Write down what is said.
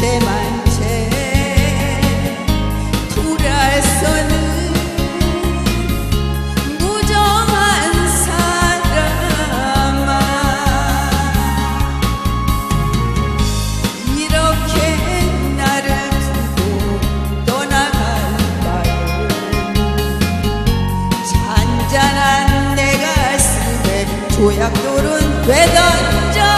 제만 제 불알 쏘는 무정한 사람아. 이렇게 나를 두고 떠나갈 바에 잔잔한 내 가슴에 조약돌은 왜 던져.